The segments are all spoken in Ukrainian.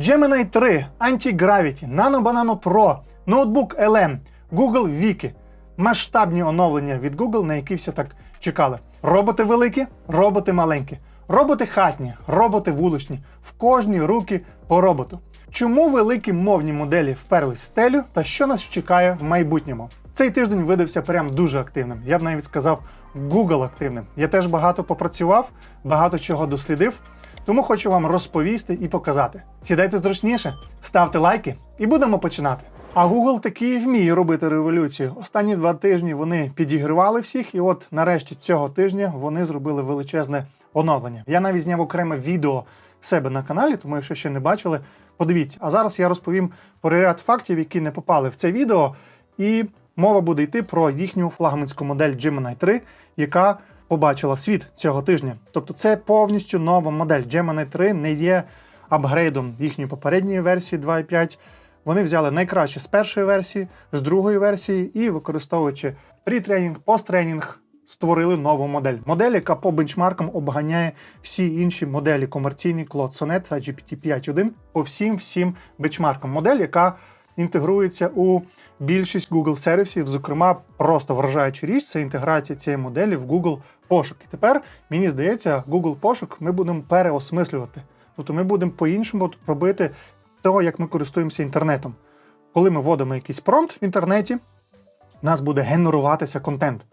Gemini 3, Anti-Gravity, Nano Banano Pro, ноутбук LM, Google Wiki. Масштабні оновлення від Google, на які всі так чекали. Роботи великі, роботи маленькі, роботи хатні, роботи вуличні. В кожній руки по роботу. Чому великі мовні моделі вперлись в стелю та що нас чекає в майбутньому? Цей тиждень видався прям дуже активним. Я б навіть сказав Google активним. Я теж багато попрацював, багато чого дослідив. Тому хочу вам розповісти і показати. Сідайте зручніше, ставте лайки і будемо починати. А Google таки вміє робити революцію. Останні два тижні вони підігривали всіх, і от нарешті цього тижня вони зробили величезне оновлення. Я навіть зняв окреме відео себе на каналі, тому якщо ще не бачили, подивіться. А зараз я розповім про ряд фактів, які не попали в це відео, і мова буде йти про їхню флагманську модель Gemini 3, яка побачила світ цього тижня. Тобто це повністю нова модель. Gemini 3 не є апгрейдом їхньої попередньої версії 2.5. Вони взяли найкраще з першої версії, з другої версії і, використовуючи прітренінг, посттренінг, створили нову модель. Модель, яка по бенчмаркам обганяє всі інші моделі комерційні Claude Sonnet та GPT 5.1 по всім всім бенчмаркам. Модель, яка інтегрується у більшість Google сервісів, зокрема, просто вражаюча річ це інтеграція цієї моделі в Google пошук. І тепер мені здається, Google пошук ми будемо переосмислювати. Тобто ми будемо по-іншому робити того, як ми користуємося інтернетом. Коли ми вводимо якийсь промпт в інтернеті, в нас буде генеруватися контент.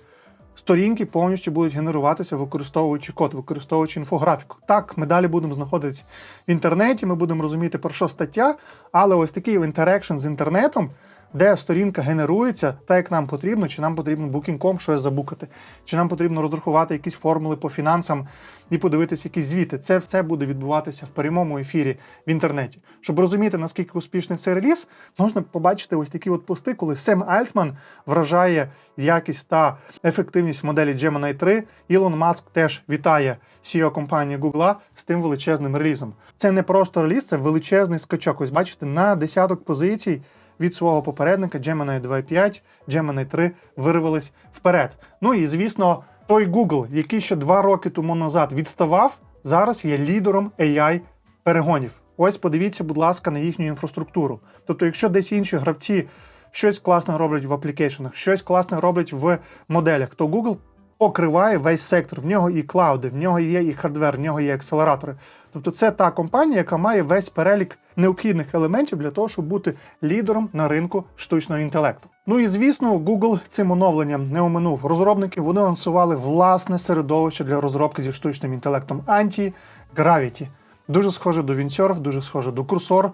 Сторінки повністю будуть генеруватися, використовуючи код, використовуючи інфографіку. Так, ми далі будемо знаходитися в інтернеті, ми будемо розуміти, про що стаття, але ось такий інтерекшн з інтернетом, де сторінка генерується так, як нам потрібно, чи нам потрібно Booking.com щось забукати, чи нам потрібно розрахувати якісь формули по фінансам і подивитися якісь звіти. Це все буде відбуватися в прямому ефірі в інтернеті. Щоб розуміти, наскільки успішний цей реліз, можна побачити ось такі от пости, коли Сем Альтман вражає якість та ефективність моделі Gemini 3. Ілон Маск теж вітає CEO компанії Google з тим величезним релізом. Це не просто реліз, це величезний скачок. Ось бачите, на десяток позицій від свого попередника Gemini 2.5, Gemini 3 вирвались вперед. Ну і звісно, той Google, який ще два роки тому назад відставав, зараз є лідером AI перегонів. Ось подивіться, будь ласка, на їхню інфраструктуру. Тобто, якщо десь інші гравці щось класне роблять в аплікейшенах, щось класне роблять в моделях, то Google покриває весь сектор. В нього і клауди, в нього є і хардвер, в нього є акселератори. Тобто, це та компанія, яка має весь перелік необхідних елементів для того, щоб бути лідером на ринку штучного інтелекту. Ну і звісно, Google цим оновленням не оминув. Розробники вони анонсували власне середовище для розробки зі штучним інтелектом Anti-Gravity. Дуже схоже до Windsurf, дуже схоже до Cursor.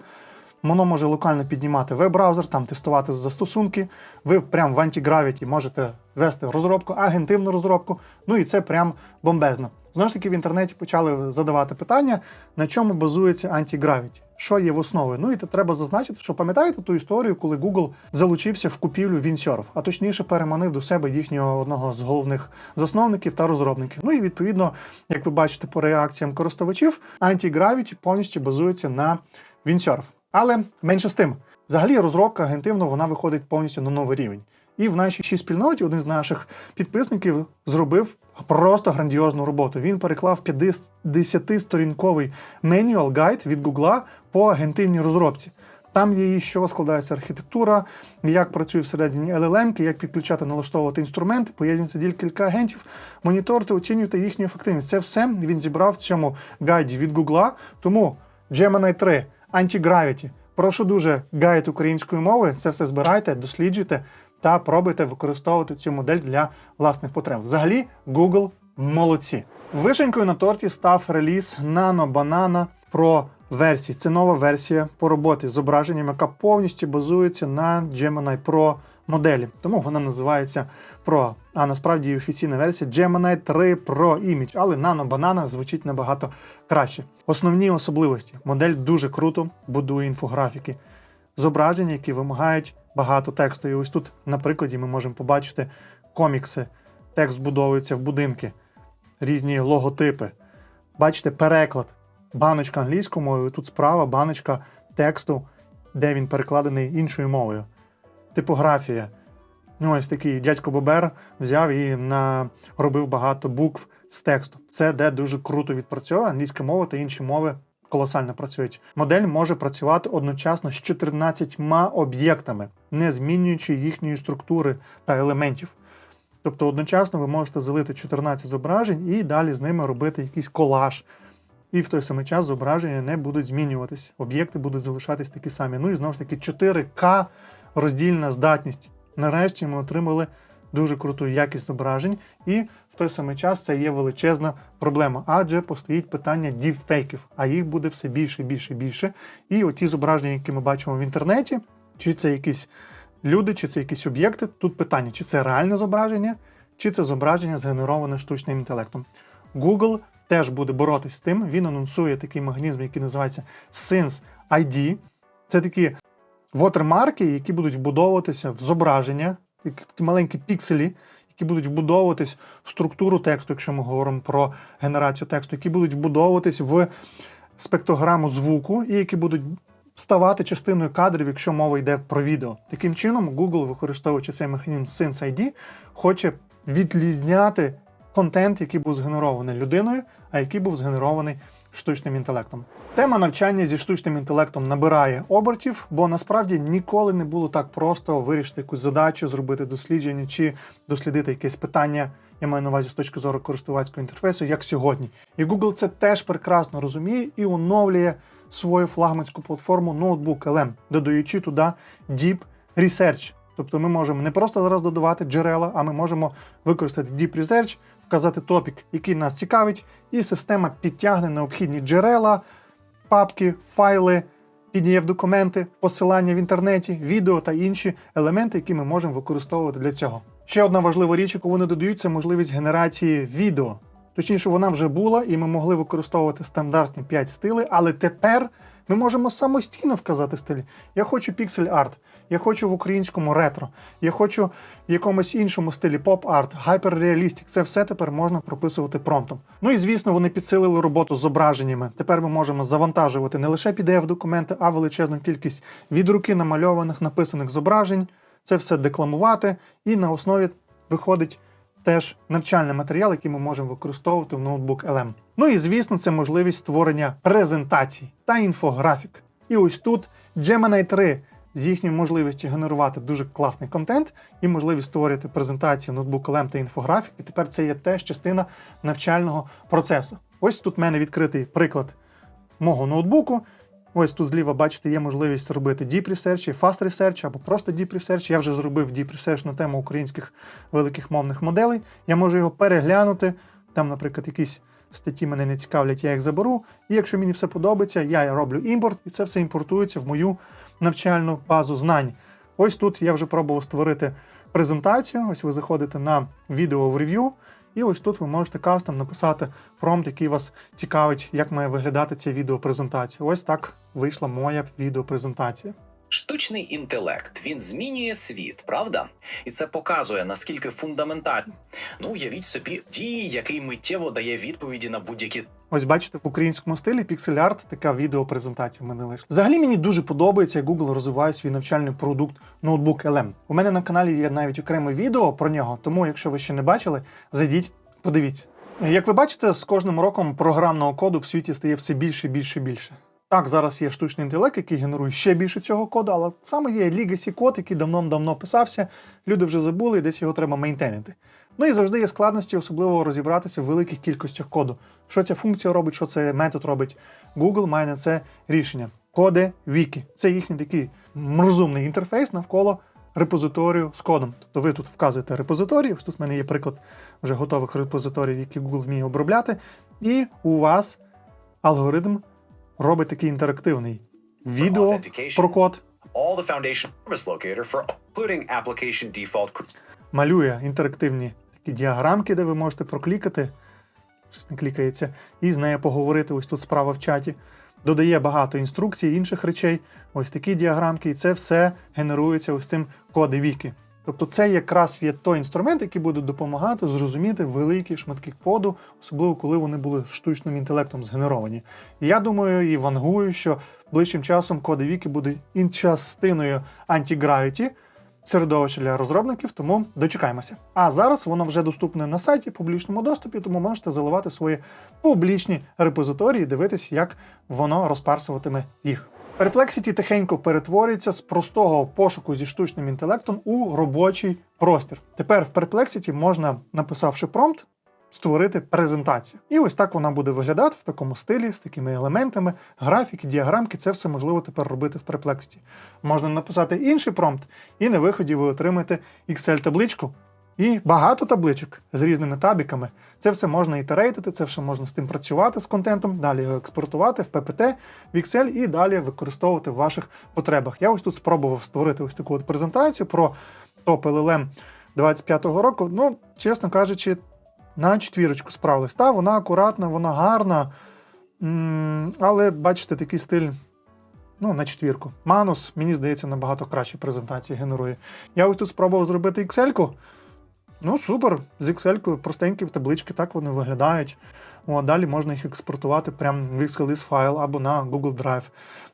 Воно може локально піднімати веб-браузер, там тестувати застосунки. Ви прямо в Anti-Gravity можете вести розробку, агентивну розробку. Ну і це прям бомбезно. Знову ж таки, в інтернеті почали задавати питання, на чому базується Anti-Gravity, що є в основі. Ну і треба зазначити, що пам'ятаєте ту історію, коли Google залучився в купівлю Windsurf, а точніше переманив до себе їхнього одного з головних засновників та розробників. Ну і відповідно, як ви бачите по реакціям користувачів, Anti-Gravity повністю базується на Windsurf. Але менше з тим, взагалі розробка агентивно вона виходить повністю на новий рівень. І в нашій спільноті один з наших підписників зробив просто грандіозну роботу. Він переклав 50-сторінковий менюал гайд від Google по агентивній розробці. Там є з складається архітектура, як працює всередині LLM, як підключати, налаштовувати інструменти, поєднувати декілька агентів, моніторити, оцінювати їхню ефективність. Це все він зібрав в цьому гайді від Google. Тому Gemini 3, Anti-Gravity. Прошу дуже гайд української мови. Це все збирайте, досліджуйте та пробуйте використовувати цю модель для власних потреб. Взагалі, Google молодці. Вишенькою на торті став реліз Nano Banana Pro версії. Це нова версія по роботі з зображенням, яка повністю базується на Gemini Pro моделі. Тому вона називається Pro. А насправді офіційна версія Gemini 3 Pro Image, але Nano Banana звучить набагато краще. Основні особливості. Модель дуже круто будує інфографіки, зображення, які вимагають багато тексту. І ось тут, на прикладі, ми можемо побачити комікси. Текст збудовується в будинки, різні логотипи. Бачите, переклад. Баночка англійською мовою, тут справа баночка тексту, де він перекладений іншою мовою. Типографія. Ну, ось такий дядько Бобер взяв і наробив багато букв з тексту. Це де дуже круто відпрацьовує англійська мова та інші мови колосально працюють. Модель може працювати одночасно з 14 об'єктами, не змінюючи їхньої структури та елементів. Тобто одночасно ви можете залити 14 зображень і далі з ними робити якийсь колаж. І в той самий час зображення не будуть змінюватись. Об'єкти будуть залишатись такі самі. Ну і знову ж таки 4К роздільна здатність. Нарешті ми отримали дуже круту якість зображень, і в той самий час це є величезна проблема, адже постоїть питання діпфейків, а їх буде все більше, більше, більше. І оті зображення, які ми бачимо в інтернеті, чи це якісь люди, чи це якісь об'єкти. Тут питання, чи це реальне зображення, чи це зображення згенероване штучним інтелектом. Google теж буде боротись з тим. Він анонсує такий механізм, який називається Sense ID. Це такі вотермарки, які будуть вбудовуватися в зображення, такі маленькі пікселі, які будуть вбудовуватись в структуру тексту, якщо ми говоримо про генерацію тексту, які будуть вбудовуватись в спектрограму звуку, і які будуть ставати частиною кадрів, якщо мова йде про відео. Таким чином, Google, використовуючи цей механізм Sense ID, хоче відрізняти контент, який був згенерований людиною, а який був згенерований штучним інтелектом. Тема навчання зі штучним інтелектом набирає обертів, бо насправді ніколи не було так просто вирішити якусь задачу, зробити дослідження чи дослідити якесь питання. Я маю на увазі з точки зору користувацького інтерфейсу, як сьогодні. І Google це теж прекрасно розуміє і оновлює свою флагманську платформу Notebook LM, додаючи туди Deep Research. Тобто ми можемо не просто зараз додавати джерела, а ми можемо використати Deep Research, вказати топік, який нас цікавить, і система підтягне необхідні джерела, папки, файли, PDF-документи, посилання в інтернеті, відео та інші елементи, які ми можемо використовувати для цього. Ще одна важлива річ, яку вони додають, це можливість генерації відео. Точніше, вона вже була, і ми могли використовувати стандартні 5 стили, але тепер ми можемо самостійно вказати стилі. Я хочу піксель арт, я хочу в українському ретро, я хочу в якомусь іншому стилі поп-арт, хайперреалістик. Це все тепер можна прописувати промптом. Ну і звісно, вони підсилили роботу з зображеннями. Тепер ми можемо завантажувати не лише PDF-документи, а величезну кількість від руки намальованих написаних зображень. Це все декламувати, і на основі виходить теж навчальний матеріал, який ми можемо використовувати в ноутбук LM. Ну і звісно, це можливість створення презентацій та інфографік. І ось тут Gemini 3 з їхньою можливістю генерувати дуже класний контент і можливість створювати презентації ноутбук LM та інфографік. Тепер це є теж частина навчального процесу. Ось тут в мене відкритий приклад мого ноутбуку. Ось тут зліва, бачите, є можливість робити Deep Research, Fast Research або просто Deep Research. Я вже зробив Deep Research на тему українських великих мовних моделей. Я можу його переглянути. Там, наприклад, якісь статті мене не цікавлять, я їх заберу. І якщо мені все подобається, я роблю імпорт, і це все імпортується в мою навчальну базу знань. Ось тут я вже пробував створити презентацію. Ось ви заходите на відео в рев'ю. І ось тут ви можете кастом написати промпт, який вас цікавить, як має виглядати ця відеопрезентація. Ось так вийшла моя відеопрезентація. Штучний інтелект він змінює світ, правда? І це показує наскільки фундаментально. Ну уявіть собі дії, який миттєво дає відповіді на будь-які Ось бачите, в українському стилі Art така відеопрезентація в мене вийшла. Взагалі мені дуже подобається, як Google розвиває свій навчальний продукт Notebook LM. У мене на каналі є навіть окреме відео про нього, тому якщо ви ще не бачили, зайдіть, подивіться. Як ви бачите, з кожним роком програмного коду в світі стає все більше, більше, більше. Так, зараз є штучний інтелект, який генерує ще більше цього коду, але саме є legacy код, який давно-давно писався. Люди вже забули, і десь його треба мейнтейнити. Ну і завжди є складності, особливо розібратися в великих кількостях коду. Що ця функція робить, що цей метод робить. Google має на це рішення. Коди Віки. Це їхній такий розумний інтерфейс навколо репозиторію з кодом. Тобто ви тут вказуєте репозиторій, ось тут в мене є приклад вже готових репозиторій, які Google вміє обробляти, і у вас алгоритм робить такий інтерактивний відео про код, all the foundation service locator for including application default малює інтерактивні такі діаграмки, де ви можете проклікати, щось не клікається, і з нею поговорити ось тут справа в чаті. Додає багато інструкцій, інших речей, ось такі діаграмки, і це все генерується ось цим коди віки. Тобто це якраз є той інструмент, який буде допомагати зрозуміти великі шматки коду, особливо коли вони були штучним інтелектом згенеровані. І я думаю і вангую, що ближчим часом коди віки буде і частиною антигравіті, середовище для розробників, тому дочекаємося. А зараз воно вже доступне на сайті в публічному доступі, тому можете заливати свої публічні репозиторії і дивитись, як воно розпарсуватиме їх. Perplexity тихенько перетворюється з простого пошуку зі штучним інтелектом у робочий простір. Тепер в Perplexity можна, написавши промпт, створити презентацію. І ось так вона буде виглядати в такому стилі, з такими елементами, графіки, діаграмки. Це все можливо тепер робити в Perplexity. Можна написати інший промпт, і на виході ви отримаєте Excel-табличку. І багато табличок з різними табіками. Це все можна ітерейтити, це все можна з тим працювати з контентом, далі його експортувати в PPT, в Excel і далі використовувати в ваших потребах. Я ось тут спробував створити ось таку от презентацію про топ LLM 25-го року. Ну, чесно кажучи, на четвірочку справилась. Та, вона акуратна, вона гарна. Але бачите, такий стиль. Ну, на четвірку. Манус, мені здається, набагато кращі презентації генерує. Я ось тут спробував зробити Excel-ку. Ну, супер. З Excel простенькі таблички, так вони виглядають. О, далі можна їх експортувати прямо в XLS файл або на Google Drive.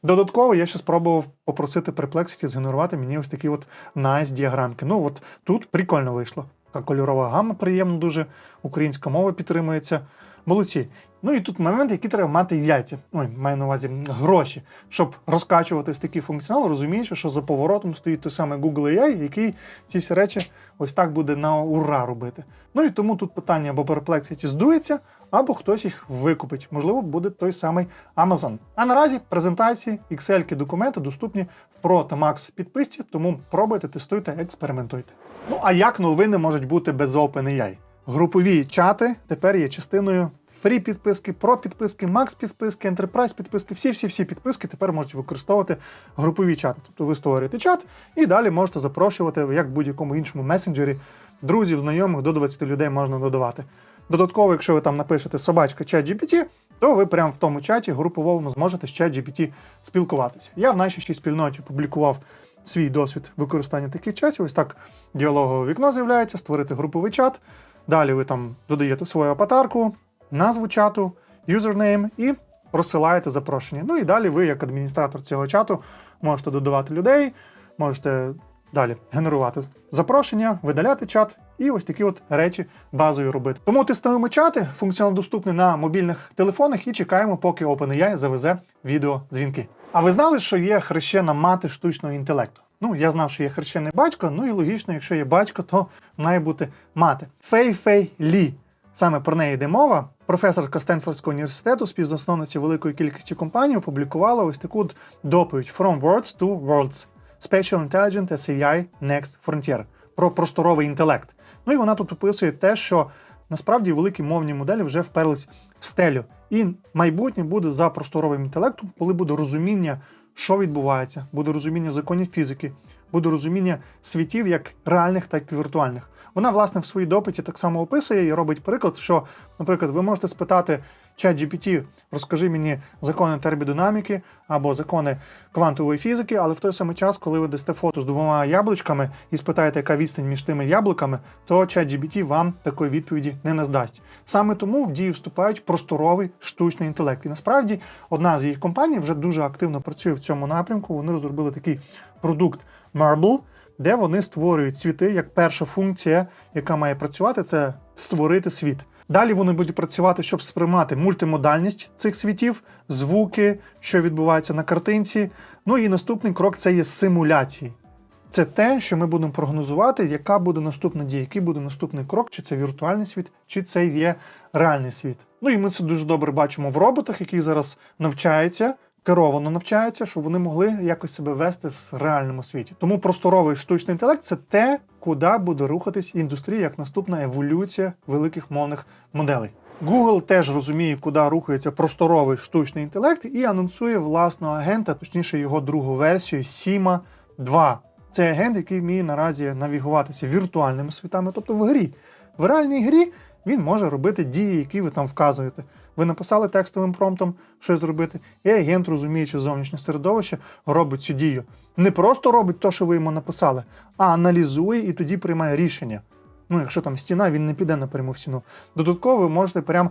Додатково я ще спробував попросити Perplexity згенерувати мені ось такі от nice діаграмки. Ну, от тут прикольно вийшло. Така кольорова гама приємна дуже, українська мова підтримується. Молодці. Ну і тут момент, який треба мати яйця. Ой, маю на увазі гроші, щоб розкачувати такий функціонал, розуміючи, що за поворотом стоїть той самий Google AI, який ці всі речі ось так буде на ура робити. Ну і тому тут питання або Perplexity здується, або хтось їх викупить. Можливо, буде той самий Amazon. А наразі презентації, Excel документи доступні в Pro та Max підписці, тому пробуйте, тестуйте, експериментуйте. Ну а як новини можуть бути без OpenAI? Групові чати тепер є частиною фрі підписки, про підписки, Max підписки, Enterprise підписки. Всі-всі-всі підписки тепер можуть використовувати групові чати. Тобто ви створюєте чат і далі можете запрошувати, як в будь-якому іншому месенджері, друзів, знайомих до 20 людей можна додавати. Додатково, якщо ви там напишете собачка ChatGPT, то ви прямо в тому чаті груповому зможете з ChatGPT спілкуватися. Я в нашій ще спільноті публікував свій досвід використання таких чатів. Ось так діалогове вікно з'являється, створити груповий чат. Далі ви там додаєте свою аватарку, назву чату, юзернейм і розсилаєте запрошення. Ну і далі ви, як адміністратор цього чату, можете додавати людей, можете далі генерувати запрошення, видаляти чат і ось такі от речі базові робити. Тому тестуємо чати, функціонал доступний на мобільних телефонах і чекаємо, поки OpenAI завезе відеодзвінки. А ви знали, що є хрещена мати штучного інтелекту? Ну, я знав, що є хрещений батько, ну і логічно, якщо є батько, то має бути мати. Фей Фей Лі. Саме про неї йде мова. Професорка Стенфордського університету, співзасновниця великої кількості компаній, опублікувала ось таку доповідь From Words to Worlds Special Intelligent SAI Next Frontier про просторовий інтелект. Ну і вона тут описує те, що насправді великі мовні моделі вже вперлись в стелю. І майбутнє буде за просторовим інтелектом, коли буде розуміння, що відбувається, буде розуміння законів фізики, буде розуміння світів як реальних, так і віртуальних. Вона, власне, в своїй допиті так само описує і робить приклад, що, наприклад, ви можете спитати ChatGPT, розкажи мені закони термодинаміки або закони квантової фізики, але в той самий час, коли ви дасте фото з двома яблучками і спитаєте, яка відстань між тими яблуками, то ChatGPT вам такої відповіді не наздасть. Саме тому в дію вступають просторовий штучний інтелект. І насправді одна з їх компаній вже дуже активно працює в цьому напрямку. Вони розробили такий продукт Marble, де вони створюють світи як перша функція, яка має працювати, це створити світ. Далі вони будуть працювати, щоб сприймати мультимодальність цих світів, звуки, що відбувається на картинці. Ну і наступний крок це є симуляції. Це те, що ми будемо прогнозувати, яка буде наступна дія, який буде наступний крок, чи це віртуальний світ, чи це є реальний світ. Ну і ми це дуже добре бачимо в роботах, які зараз навчаються, керовано навчаються, щоб вони могли якось себе вести в реальному світі. Тому просторовий штучний інтелект це те, куди буде рухатись індустрія як наступна еволюція великих мовних моделей. Google теж розуміє, куди рухається просторовий штучний інтелект, і анонсує власного агента, точніше його другу версію Сіма 2. Це агент, який вміє наразі навігуватися віртуальними світами, тобто в грі. В реальній грі він може робити дії, які ви там вказуєте. Ви написали текстовим промптом щось зробити, і агент, розуміючи зовнішнє середовище, робить цю дію. Не просто робить те, що ви йому написали, а аналізує і тоді приймає рішення. Ну, якщо там стіна, він не піде напряму в стіну. Додатково ви можете прям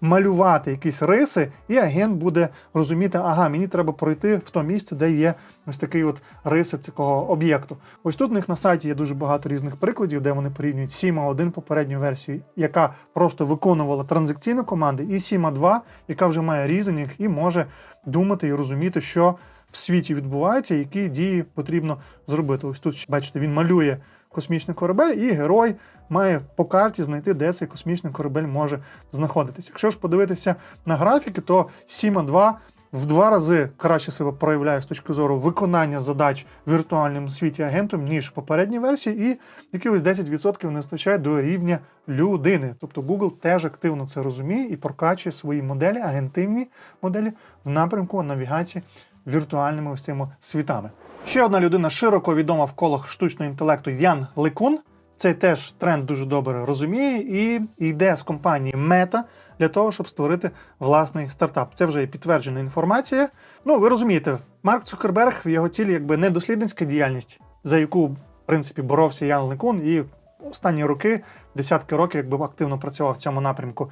малювати якісь риси, і агент буде розуміти, ага, мені треба пройти в то місце, де є ось такий от риси цього об'єкту. Ось тут у них на сайті є дуже багато різних прикладів, де вони порівнюють Сіма 1 попередню версію, яка просто виконувала транзакційну команди, і Сіма 2, яка вже має різанінг і може думати і розуміти, що в світі відбувається, які дії потрібно зробити. Ось тут бачите, він малює космічний корабель, і герой має по карті знайти, де цей космічний корабель може знаходитися. Якщо ж подивитися на графіки, то Сіма 2 в два рази краще себе проявляє з точки зору виконання задач в віртуальному світі агентом, ніж в попередній версії, і якихось 10% не вистачає до рівня людини. Тобто Google теж активно це розуміє і прокачує свої моделі, агентивні моделі в напрямку навігації віртуальними ось світами. Ще одна людина широко відома в колах штучного інтелекту Ян Лекун. Цей теж тренд дуже добре розуміє і йде з компанії Meta для того, щоб створити власний стартап. Це вже є підтверджена інформація. Ну, ви розумієте, Марк Цукерберг в його цілі якби не дослідницька діяльність, за яку в принципі боровся Ян Лекун, і останні роки, десятки років, якби активно працював в цьому напрямку.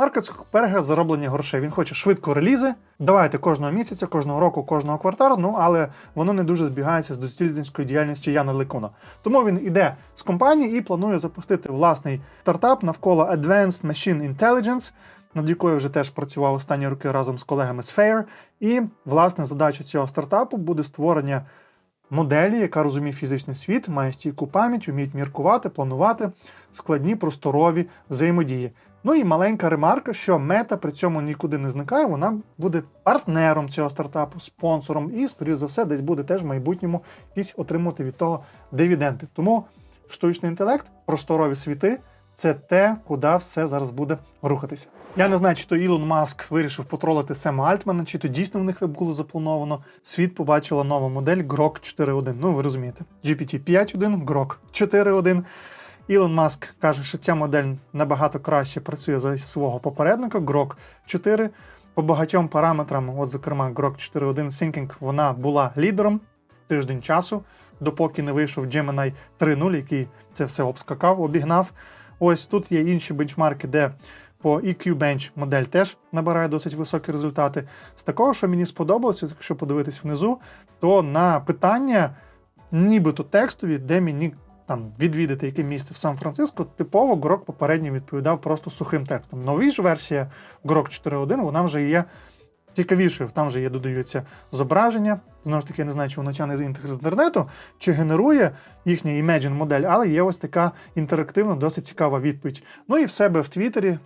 Марка Цукерберга зароблення грошей. Він хоче швидко релізи. Давайте кожного місяця, кожного року, кожного кварталу. Ну але воно не дуже збігається з дослідницькою діяльністю Яна Лекуна. Тому він іде з компанії і планує запустити власний стартап навколо Advanced Machine Intelligence, над якою вже теж працював останні роки разом з колегами з Fair. І власне задача цього стартапу буде створення моделі, яка розуміє фізичний світ, має стійку пам'ять, вміють міркувати, планувати складні просторові взаємодії. Ну і маленька ремарка, що мета при цьому нікуди не зникає, вона буде партнером цього стартапу, спонсором, і, скоріш за все, десь буде теж в майбутньому якісь отримувати від того дивіденди. Тому штучний інтелект, просторові світи це те, куди все зараз буде рухатися. Я не знаю, чи то Ілон Маск вирішив потролити Сема Альтмана, чи то дійсно в них було заплановано. Світ побачила нова модель Grok 4.1. Ну, ви розумієте, GPT 5.1, Grok 4.1. Ілон Маск каже, що ця модель набагато краще працює за свого попередника Grok 4. По багатьом параметрам, от, зокрема, Grok 4.1 Thinking, вона була лідером тиждень часу, допоки не вийшов Gemini 3.0, який це все обскакав, обігнав. Ось тут є інші бенчмарки, де по EQ Bench модель теж набирає досить високі результати. З такого, що мені сподобалося, якщо подивитись внизу, то на питання, нібито текстові, де мені там відвідати яке місце в Сан-Франциско, типово Grok попередньо відповідав просто сухим текстом. Нові ж версія Grok 4.1, вона вже є цікавішою. Там вже є додаються зображення. Знову ж таки, я не знаю, чи воно тягне з інтернету, чи генерує їхня Imagine модель, але є ось така інтерактивна, досить цікава відповідь. Ну і в себе в Твіттері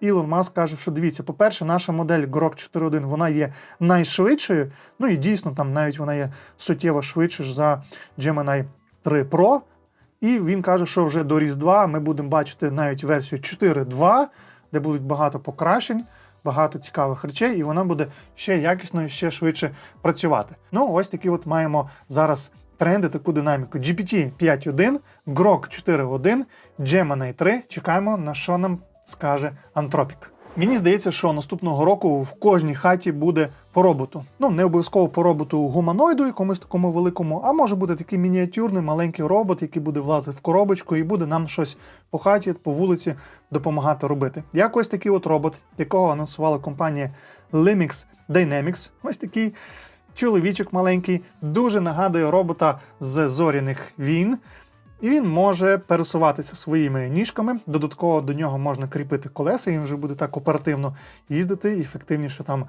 Ілон Маск каже, що дивіться, по-перше, наша модель Grok 4.1 вона є найшвидшою. Ну і дійсно, там навіть вона є суттєво швидше за Gemini 3 Pro. І він каже, що вже до Різдва ми будемо бачити навіть версію 4.2, де будуть багато покращень, багато цікавих речей, і вона буде ще якісно і ще швидше працювати. Ну, ось такі от маємо зараз тренди, таку динаміку. GPT 5.1, Grok 4.1, Gemini 3. Чекаємо, на що нам скаже Антропік. Мені здається, що наступного року в кожній хаті буде по роботу. Ну, не обов'язково по роботу гуманоїду, якомусь такому великому, а може бути такий мініатюрний маленький робот, який буде влазити в коробочку і буде нам щось по хаті, по вулиці допомагати робити. Як ось такий от робот, якого анонсувала компанія Limix Dynamics. Ось такий чоловічок маленький, дуже нагадує робота з зоряних війн. І він може пересуватися своїми ніжками. Додатково до нього можна кріпити колеса, і він вже буде так оперативно їздити, ефективніше там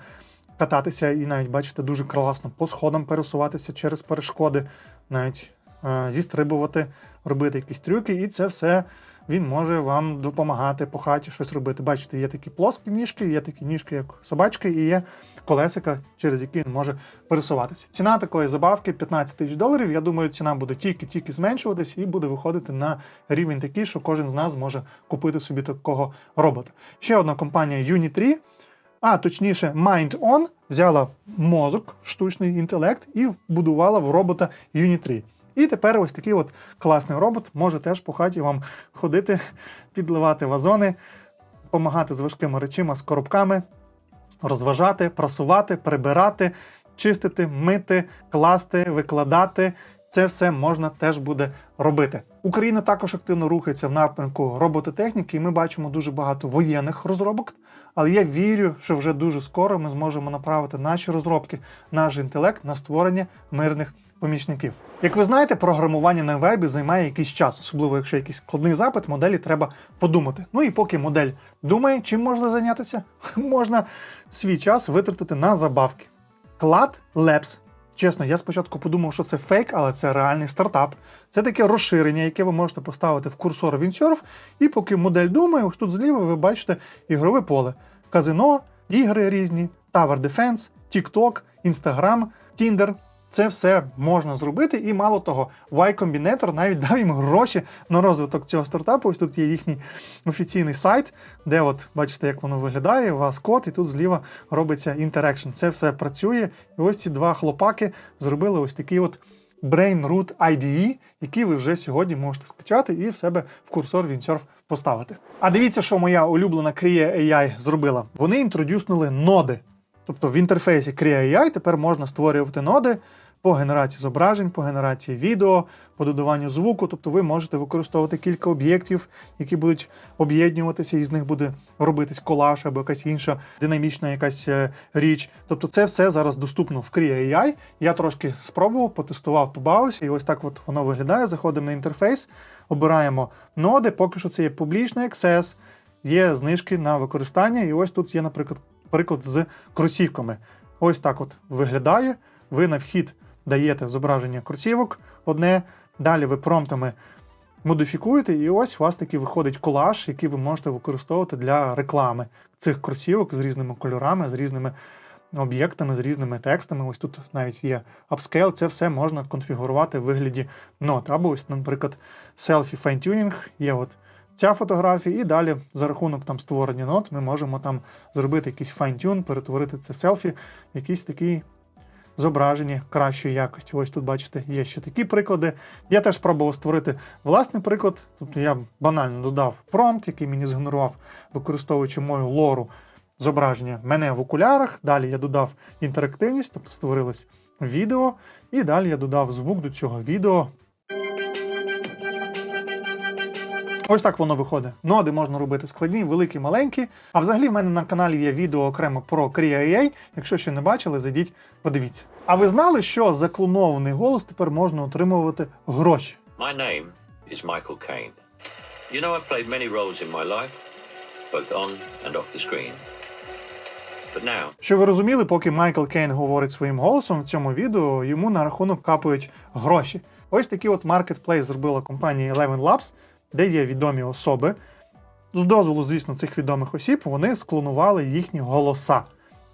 кататися, і навіть бачите, дуже класно по сходам пересуватися через перешкоди, навіть е, зістрибувати, робити якісь трюки, і це все він може вам допомагати по хаті щось робити. Бачите, є такі плоскі ніжки, є такі ніжки, як собачки, і є колесика, через які він може пересуватися. Ціна такої забавки 15 тисяч доларів. Я думаю, ціна буде тільки-тільки зменшуватись і буде виходити на рівень такий, що кожен з нас може купити собі такого робота. Ще одна компанія Unitree, а точніше, MindOn взяла мозок, штучний інтелект, і вбудувала в робота Unitree. І тепер ось такий от класний робот може теж по хаті вам ходити, підливати вазони, допомагати з важкими речима, з коробками, розважати, прасувати, прибирати, чистити, мити, класти, викладати. Це все можна теж буде робити. Україна також активно рухається в напрямку робототехніки, і ми бачимо дуже багато воєнних розробок, але я вірю, що вже дуже скоро ми зможемо направити наші розробки, наш інтелект на створення мирних помічників. Як ви знаєте, програмування на вебі займає якийсь час, особливо якщо якийсь складний запит, моделі треба подумати. Ну і поки модель думає, чим можна зайнятися, можна свій час витратити на забавки. Клад Labs. Чесно, я спочатку подумав, що це фейк, але це реальний стартап. Це таке розширення, яке ви можете поставити в курсор Windsurf, і поки модель думає, ось тут зліва ви бачите ігрове поле. Казино, ігри різні, Tower Defense, TikTok, Instagram, Tinder. Це все можна зробити, і мало того, Y Combinator навіть дав їм гроші на розвиток цього стартапу. Ось тут є їхній офіційний сайт, де от бачите, як воно виглядає. У вас код, і тут зліва робиться інтерекшн. Це все працює. І ось ці два хлопаки зробили ось такий от Brain Root IDE, який ви вже сьогодні можете скачати і в себе в курсор Windsurf поставити. А дивіться, що моя улюблена Creo AI зробила. Вони інтродюснули ноди. Тобто в інтерфейсі Creo AI тепер можна створювати ноди по генерації зображень, по генерації відео, по додаванню звуку. Тобто ви можете використовувати кілька об'єктів, які будуть об'єднуватися, і з них буде робитись колаж або якась інша динамічна якась е, річ. Тобто це все зараз доступно в Creo AI. Я трошки спробував, потестував, побавився, і ось так от воно виглядає. Заходимо на інтерфейс, обираємо ноди. Поки що це є публічний аксес, є знижки на використання. І ось тут є, наприклад, приклад з кросівками. Ось так от виглядає. Ви на вхід даєте зображення кросівок одне, далі ви промптами модифікуєте, і ось у вас такий виходить колаж, який ви можете використовувати для реклами цих кросівок з різними кольорами, з різними об'єктами, з різними текстами. Ось тут навіть є upscale, це все можна конфігурувати в вигляді нот. Або ось, наприклад, селфі файнтюнінг є от ця фотографія, і далі за рахунок там створення нот ми можемо там зробити якийсь файнтюн, перетворити це селфі, якийсь такий зображення кращої якості. Ось тут бачите, є ще такі приклади. Я теж пробував створити власний приклад. Тобто я банально додав промпт, який мені згенерував, використовуючи мою лору зображення мене в окулярах. Далі я додав інтерактивність, тобто створилось відео, і далі я додав звук до цього відео. Ось так воно виходить. Ноди можна робити складні, великі, маленькі. А взагалі в мене на каналі є відео окремо про Creo AI. Якщо ще не бачили, зайдіть, подивіться. А ви знали, що за клонований голос тепер можна отримувати гроші? My name is Michael Caine. You know, I've played many roles in my life, both on and off the screen. But now, Що ви розуміли, поки Майкл Кейн говорить своїм голосом в цьому відео, йому на рахунок капають гроші. Ось такий от маркетплейс зробила компанія Eleven Labs, де є відомі особи. З дозволу, звісно, цих відомих осіб вони склонували їхні голоса.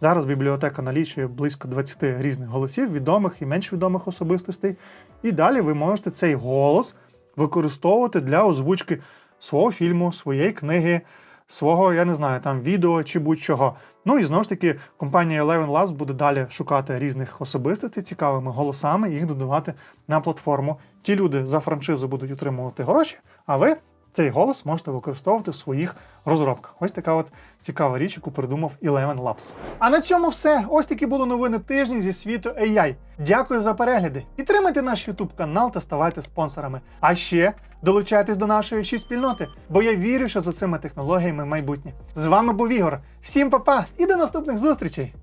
Зараз бібліотека налічує близько 20 різних голосів, відомих і менш відомих особистостей. І далі ви можете цей голос використовувати для озвучки свого фільму, своєї книги, свого, я не знаю, там відео чи будь-чого. Ну і знову ж таки, компанія Eleven Labs буде далі шукати різних особистостей цікавими голосами і їх додавати на платформу. Ті люди за франшизу будуть отримувати гроші, а ви цей голос можете використовувати в своїх розробках. Ось така от цікава річ, яку придумав Eleven Labs. А на цьому все. Ось такі були новини тижня зі світу AI. Дякую за перегляди. Підтримайте наш YouTube канал та ставайте спонсорами. А ще долучайтесь до нашої ще спільноти, бо я вірю, що за цими технологіями майбутнє. З вами був Ігор. Всім па-па і до наступних зустрічей!